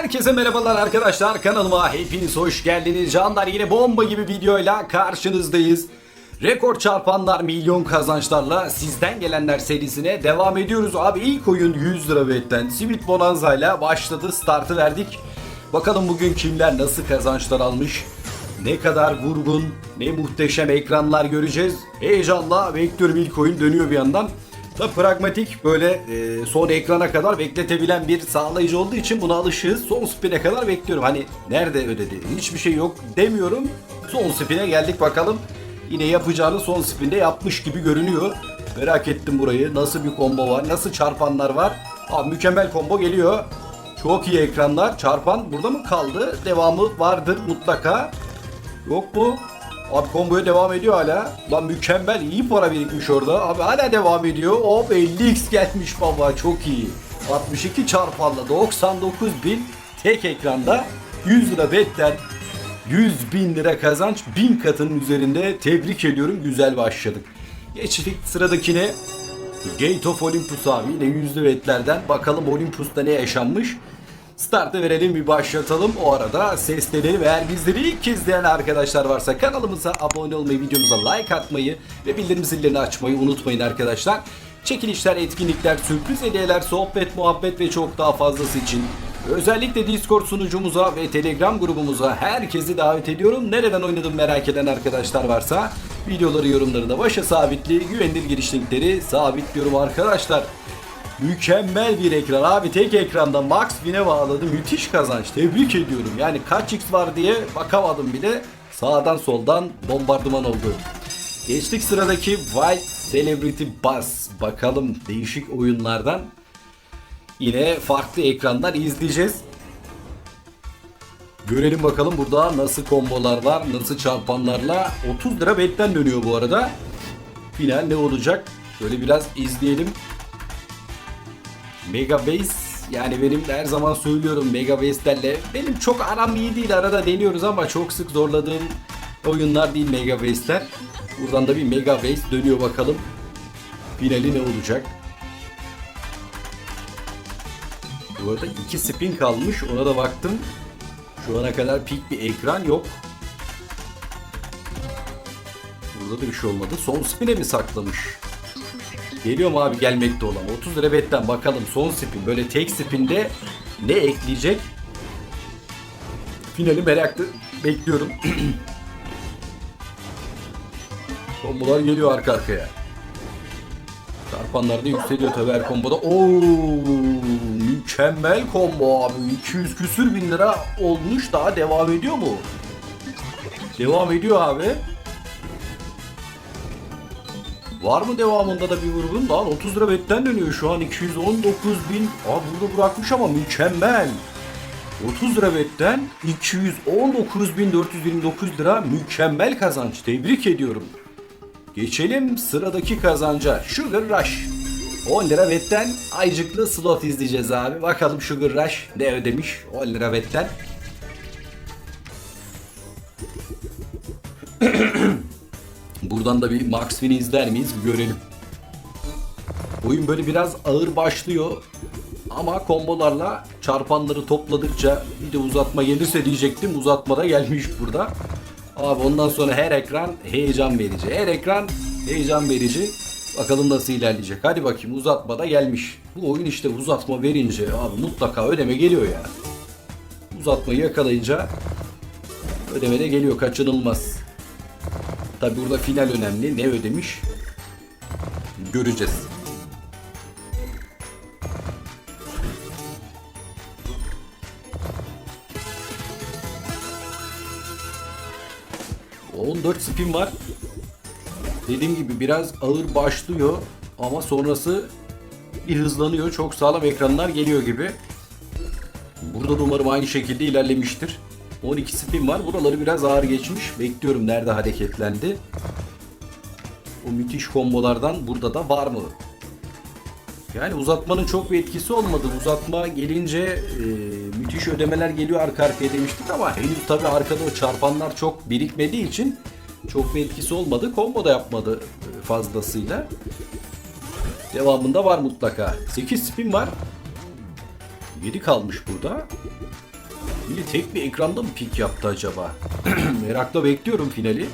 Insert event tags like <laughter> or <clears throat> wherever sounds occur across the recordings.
Herkese merhabalar arkadaşlar kanalıma hepiniz hoş geldiniz. Canlar yine bomba gibi videoyla karşınızdayız. Rekor çarpanlar milyon kazançlarla sizden gelenler serisine devam ediyoruz. Abi ilk oyun 100 lira betten Sweet Bonanza ile başladı startı verdik. Bakalım bugün kimler nasıl kazançlar almış. Ne kadar vurgun, ne muhteşem ekranlar göreceğiz. Heyecanla bekliyorum ilk oyun dönüyor bir yandan. Da pragmatik böyle e, son ekrana kadar bekletebilen bir sağlayıcı olduğu için buna alışığız. Son spin'e kadar bekliyorum. Hani nerede ödedi? Hiçbir şey yok demiyorum. Son spin'e geldik bakalım. Yine yapacağını son spin'de yapmış gibi görünüyor. Merak ettim burayı. Nasıl bir combo var? Nasıl çarpanlar var? Abi mükemmel combo geliyor. Çok iyi ekranlar. Çarpan burada mı kaldı? Devamı vardır mutlaka. Yok mu? Abi komboya devam ediyor hala. Lan mükemmel iyi para birikmiş orada. Abi hala devam ediyor. Hop 50x gelmiş baba çok iyi. 62 çarpanla 99 bin tek ekranda 100 lira betten 100 bin lira kazanç 1000 katının üzerinde tebrik ediyorum güzel başladık. Geçtik sıradakine Gate of Olympus abi yine yüzlü vetlerden bakalım Olympus'ta ne yaşanmış. Startı verelim bir başlatalım. O arada sesleri ve eğer bizleri ilk izleyen arkadaşlar varsa kanalımıza abone olmayı, videomuza like atmayı ve bildirim zillerini açmayı unutmayın arkadaşlar. Çekilişler, etkinlikler, sürpriz hediyeler, sohbet, muhabbet ve çok daha fazlası için özellikle Discord sunucumuza ve Telegram grubumuza herkesi davet ediyorum. Nereden oynadım merak eden arkadaşlar varsa videoları yorumlarında başa sabitli, güvenilir giriş linkleri sabitliyorum arkadaşlar. Mükemmel bir ekran abi tek ekranda Max Win'e bağladı müthiş kazanç tebrik ediyorum yani kaç x var diye bakamadım bile sağdan soldan bombardıman oldu. Geçtik sıradaki Wild Celebrity Buzz bakalım değişik oyunlardan yine farklı ekranlar izleyeceğiz. Görelim bakalım burada nasıl kombolar var, nasıl çarpanlarla. 30 lira betten dönüyor bu arada. Final ne olacak? Şöyle biraz izleyelim. Mega Base yani benim her zaman söylüyorum Mega Base'lerle benim çok aram iyi değil arada deniyoruz ama çok sık zorladığım oyunlar değil Mega Base'ler. Buradan da bir Mega Base dönüyor bakalım. Finali ne olacak? Bu arada iki spin kalmış ona da baktım. Şu ana kadar pik bir ekran yok. Burada da bir şey olmadı. Son spin'e mi saklamış? Geliyor mu abi gelmekte olan? 30 lira betten bakalım son spin. Böyle tek spinde ne ekleyecek? Finali meraklı bekliyorum. <clears throat> Kombolar geliyor arka arkaya. Çarpanlar da yükseliyor tabi her komboda. Oo, mükemmel combo abi. 200 küsür bin lira olmuş daha devam ediyor mu? Devam ediyor abi. Var mı devamında da bir vurgun? Lan 30 lira betten dönüyor şu an 219 bin. Aa burada bırakmış ama mükemmel. 30 lira betten 219.429 lira mükemmel kazanç. Tebrik ediyorum. Geçelim sıradaki kazanca. Sugar Rush. 10 lira vetten aycıklı slot izleyeceğiz abi. Bakalım Sugar Rush ne ödemiş 10 lira vetten. Buradan da bir Max Win'i izler miyiz görelim. Oyun böyle biraz ağır başlıyor. Ama kombolarla çarpanları topladıkça bir de uzatma gelirse diyecektim. Uzatma da gelmiş burada. Abi ondan sonra her ekran heyecan verici. Her ekran heyecan verici. Bakalım nasıl ilerleyecek. Hadi bakayım uzatma da gelmiş. Bu oyun işte uzatma verince abi mutlaka ödeme geliyor ya. Uzatmayı yakalayınca ödeme de geliyor kaçınılmaz. Tabi burada final önemli. Ne ödemiş? Göreceğiz. O 14 spin var. Dediğim gibi biraz ağır başlıyor ama sonrası bir hızlanıyor. Çok sağlam ekranlar geliyor gibi. Burada da umarım aynı şekilde ilerlemiştir. 12 spin var. Buraları biraz ağır geçmiş. Bekliyorum nerede hareketlendi. O müthiş kombolardan burada da var mı? Yani uzatmanın çok bir etkisi olmadı. Uzatma gelince e, müthiş ödemeler geliyor arka arkaya demiştik ama henüz tabi arkada o çarpanlar çok birikmediği için çok bir etkisi olmadı. Combo da yapmadı e, fazlasıyla. Devamında var mutlaka. 8 spin var. 7 kalmış burada. Yine tek bir ekranda mı pik yaptı acaba? <clears throat> Merakla bekliyorum finali.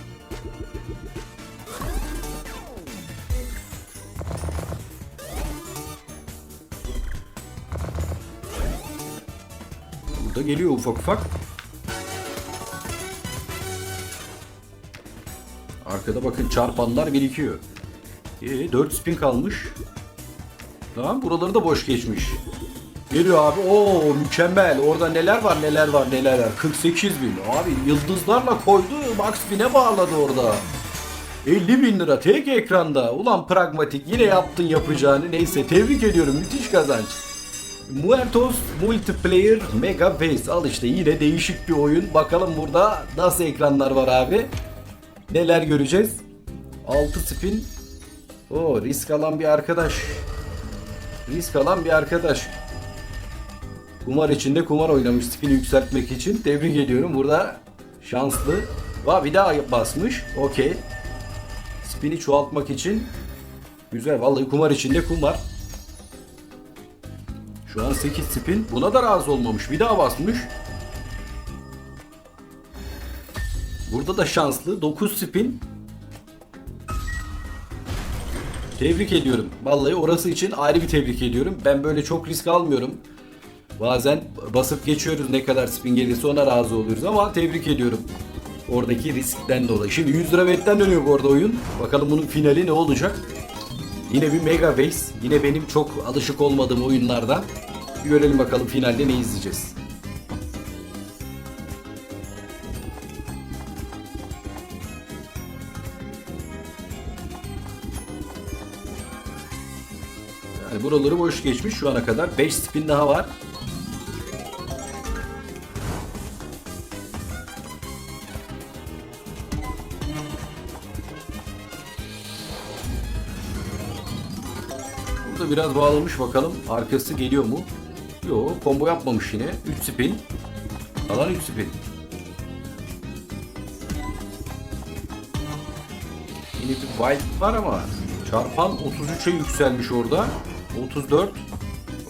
Burada geliyor ufak ufak. Arkada bakın çarpanlar birikiyor. Ee, 4 spin kalmış. Tamam buraları da boş geçmiş. Geliyor abi. Oo mükemmel. Orada neler var neler var neler var. 48 bin. Abi yıldızlarla koydu. Max Pin'e bağladı orada. 50 bin lira tek ekranda. Ulan pragmatik yine yaptın yapacağını. Neyse tebrik ediyorum. Müthiş kazanç. Muertos Multiplayer Mega Base. Al işte yine değişik bir oyun. Bakalım burada nasıl ekranlar var abi. Neler göreceğiz? 6 spin. O risk alan bir arkadaş. Risk alan bir arkadaş. Kumar içinde kumar oynamış spini yükseltmek için. Tebrik ediyorum. Burada şanslı. Va bir daha basmış. Okey. Spini çoğaltmak için. Güzel. Vallahi kumar içinde kumar. Şu an 8 spin. Buna da razı olmamış. Bir daha basmış. Burada da şanslı. 9 spin. Tebrik ediyorum. Vallahi orası için ayrı bir tebrik ediyorum. Ben böyle çok risk almıyorum. Bazen basıp geçiyoruz ne kadar spin gelirse ona razı oluyoruz ama tebrik ediyorum. Oradaki riskten dolayı. Şimdi 100 lira betten dönüyor bu arada oyun. Bakalım bunun finali ne olacak? Yine bir Mega Base. Yine benim çok alışık olmadığım oyunlardan. Bir görelim bakalım finalde ne izleyeceğiz. Yani buraları boş geçmiş şu ana kadar. 5 spin daha var. Biraz bağlamış bakalım. Arkası geliyor mu? Yo, combo yapmamış yine. 3 spin. Kalan 3 spin. Yine bir wild var ama çarpan 33'e yükselmiş orada. 34.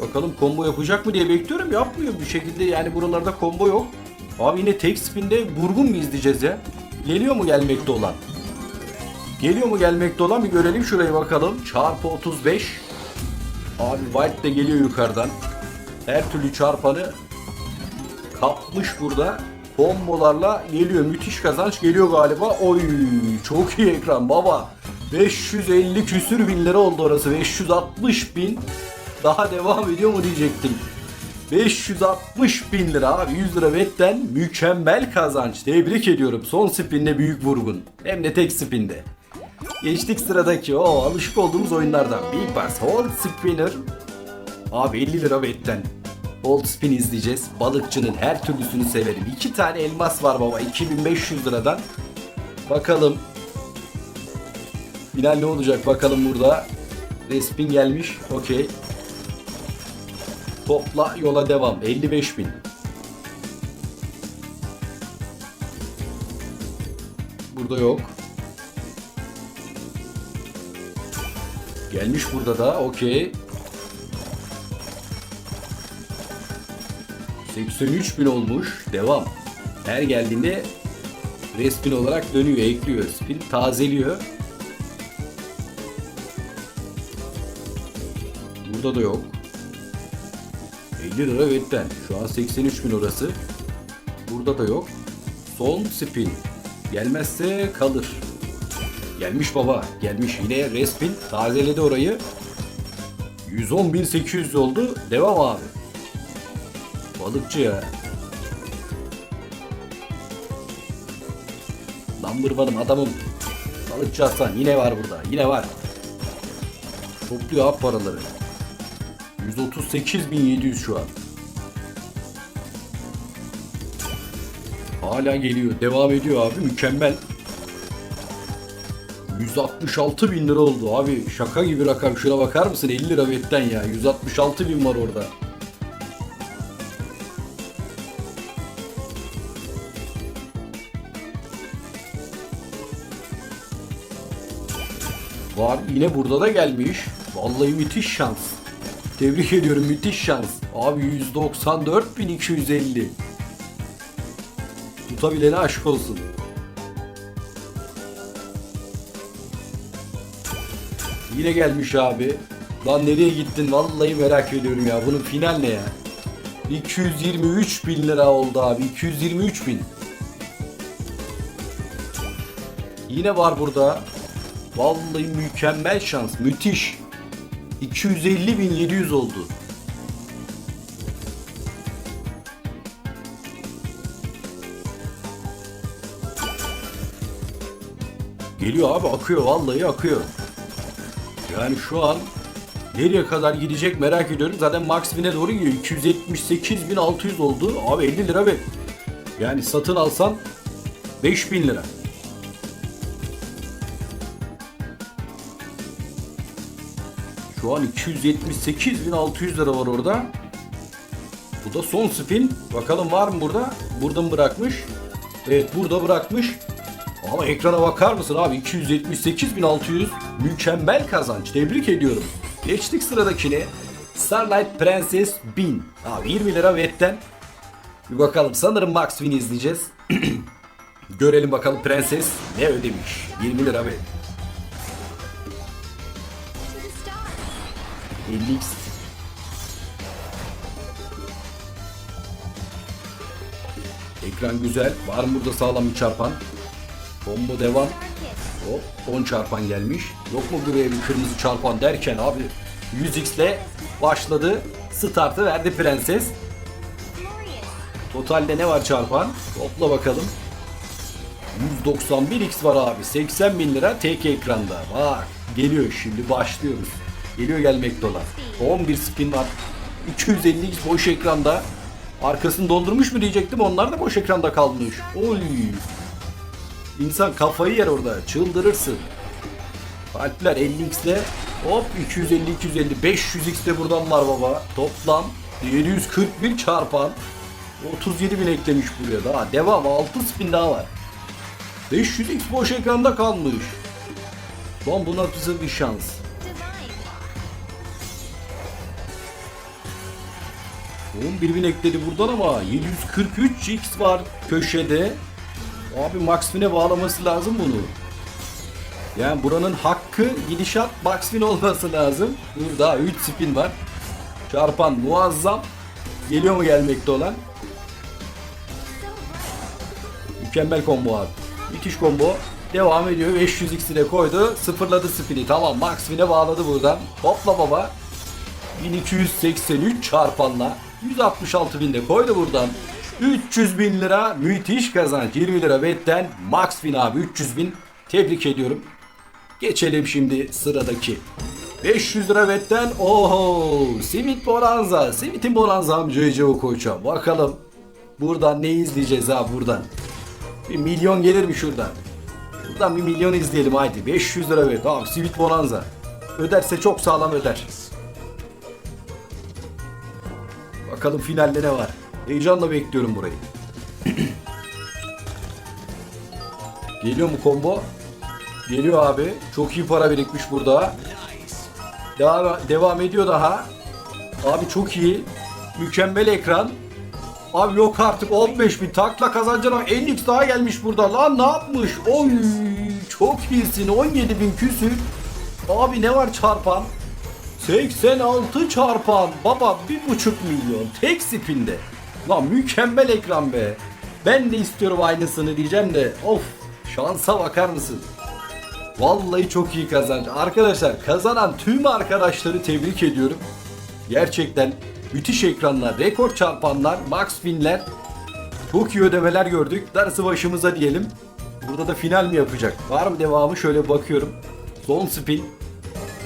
Bakalım combo yapacak mı diye bekliyorum. Yapmıyor bir şekilde yani buralarda combo yok. Abi yine tek spinde vurgun mu izleyeceğiz ya? Geliyor mu gelmekte olan? Geliyor mu gelmekte olan bir görelim şurayı bakalım. Çarpı 35. Abi White de geliyor yukarıdan. Her türlü çarpanı kapmış burada. Kombolarla geliyor. Müthiş kazanç geliyor galiba. Oy çok iyi ekran baba. 550 küsür bin lira oldu orası. 560 bin. Daha devam ediyor mu diyecektim. 560 bin lira abi 100 lira vetten mükemmel kazanç. Tebrik ediyorum. Son spinle büyük vurgun. Hem de tek spinde. Geçtik sıradaki o alışık olduğumuz oyunlardan. Big Bass Hold Spinner. Abi 50 lira vetten. Hold Spin izleyeceğiz. Balıkçının her türlüsünü severim. İki tane elmas var baba 2500 liradan. Bakalım. Final ne olacak bakalım burada. Respin gelmiş. Okey. Topla yola devam. 55 bin. Burada yok. Gelmiş burada da. Okey. 83 bin olmuş. Devam. Her geldiğinde respin olarak dönüyor, ekliyor. Spin tazeliyor. Burada da yok. 50 lira vetten. Şu an 83 bin orası. Burada da yok. Son spin. Gelmezse kalır. Gelmiş baba. Gelmiş. Yine respin. Tazeledi orayı. 110.800 oldu. Devam abi. Balıkçı ya. Number one'ım adamım. Balıkçı Hasan yine var burada. Yine var. Topluyor abi paraları. 138.700 şu an. Hala geliyor. Devam ediyor abi. Mükemmel. 166 bin lira oldu abi. Şaka gibi rakam. Şuna bakar mısın? 50 lira vetten ya. 166 bin var orada. Var yine burada da gelmiş. Vallahi müthiş şans. Tebrik ediyorum müthiş şans. Abi 194.250. Tutabilene aşk olsun. Yine gelmiş abi. Lan nereye gittin? Vallahi merak ediyorum ya. Bunun final ne ya? 223 bin lira oldu abi. 223 bin. Yine var burada. Vallahi mükemmel şans. Müthiş. 250 bin 700 oldu. Geliyor abi akıyor vallahi akıyor. Yani şu an nereye kadar gidecek merak ediyorum. Zaten max win'e doğru gidiyor. 278.600 oldu. Abi 50 lira bet. Yani satın alsan 5000 lira. Şu an 278.600 lira var orada. Bu da son spin. Bakalım var mı burada? Burada mı bırakmış? Evet burada bırakmış. Ama ekrana bakar mısın abi? 278.600 mükemmel kazanç. Tebrik ediyorum. Geçtik sıradakine. Starlight Princess 1000. Abi 20 lira vetten. Bir bakalım sanırım Max Win izleyeceğiz. <clears throat> Görelim bakalım prenses ne ödemiş. 20 lira stars. 50x. Ekran güzel. Var mı burada sağlam bir çarpan? Combo devam. Hop 10 çarpan gelmiş. Yok mu buraya bir kırmızı çarpan derken abi 100x ile başladı. Startı verdi prenses. Totalde ne var çarpan? Topla bakalım. 191x var abi. 80 bin lira tek ekranda. Bak geliyor şimdi başlıyoruz. Geliyor gelmekte olan. 11 spin var. 250x boş ekranda. Arkasını doldurmuş mu diyecektim. Onlar da boş ekranda kalmış. Oy. İnsan kafayı yer orada. Çıldırırsın. Alpler 50x ile hop 250 250 500x de buradan var baba. Toplam 741 çarpan 37 bin eklemiş buraya daha. Devam 6 spin daha var. 500x boş ekranda kalmış. Lan bu nasıl bir şans. Divine. 11 bin ekledi buradan ama 743x var köşede. Abi Max Win'e bağlaması lazım bunu. Yani buranın hakkı gidişat Max Win olması lazım. Burada 3 spin var. Çarpan muazzam. Geliyor mu gelmekte olan? Mükemmel combo abi. Müthiş combo. Devam ediyor. 500 de koydu. Sıfırladı spini. Tamam Max Win'e bağladı buradan. Hopla baba. 1283 çarpanla 166 bin de koydu buradan. 300 bin lira müthiş kazanç. 20 lira betten Max Win abi 300 bin. Tebrik ediyorum. Geçelim şimdi sıradaki. 500 lira betten oho Simit Bonanza. Simit'in Bonanza amcayı o koça. Bakalım buradan ne izleyeceğiz ha buradan. Bir milyon gelir mi şuradan? Buradan bir milyon izleyelim haydi. 500 lira ver. Tamam Simit Bonanza. Öderse çok sağlam öder. Bakalım finalde ne var. Heyecanla bekliyorum burayı. Geliyor mu combo? Geliyor abi. Çok iyi para birikmiş burada. Devam, devam ediyor daha. Abi çok iyi. Mükemmel ekran. Abi yok artık 15 bin takla kazanacağım. 50 daha gelmiş burada. Lan ne yapmış? Oy çok iyisin. 17 bin küsür. Abi ne var çarpan? 86 çarpan. Baba 1,5 milyon. Tek spinde. Lan mükemmel ekran be. Ben de istiyorum aynısını diyeceğim de. Of şansa bakar mısın? Vallahi çok iyi kazanç. Arkadaşlar kazanan tüm arkadaşları tebrik ediyorum. Gerçekten müthiş ekranlar, rekor çarpanlar, max winler. Çok iyi ödemeler gördük. Darısı başımıza diyelim. Burada da final mi yapacak? Var mı devamı? Şöyle bakıyorum. Son spin.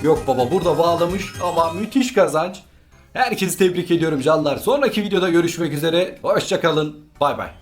Yok baba burada bağlamış ama müthiş kazanç. Herkesi tebrik ediyorum canlar. Sonraki videoda görüşmek üzere. Hoşçakalın. Bay bay.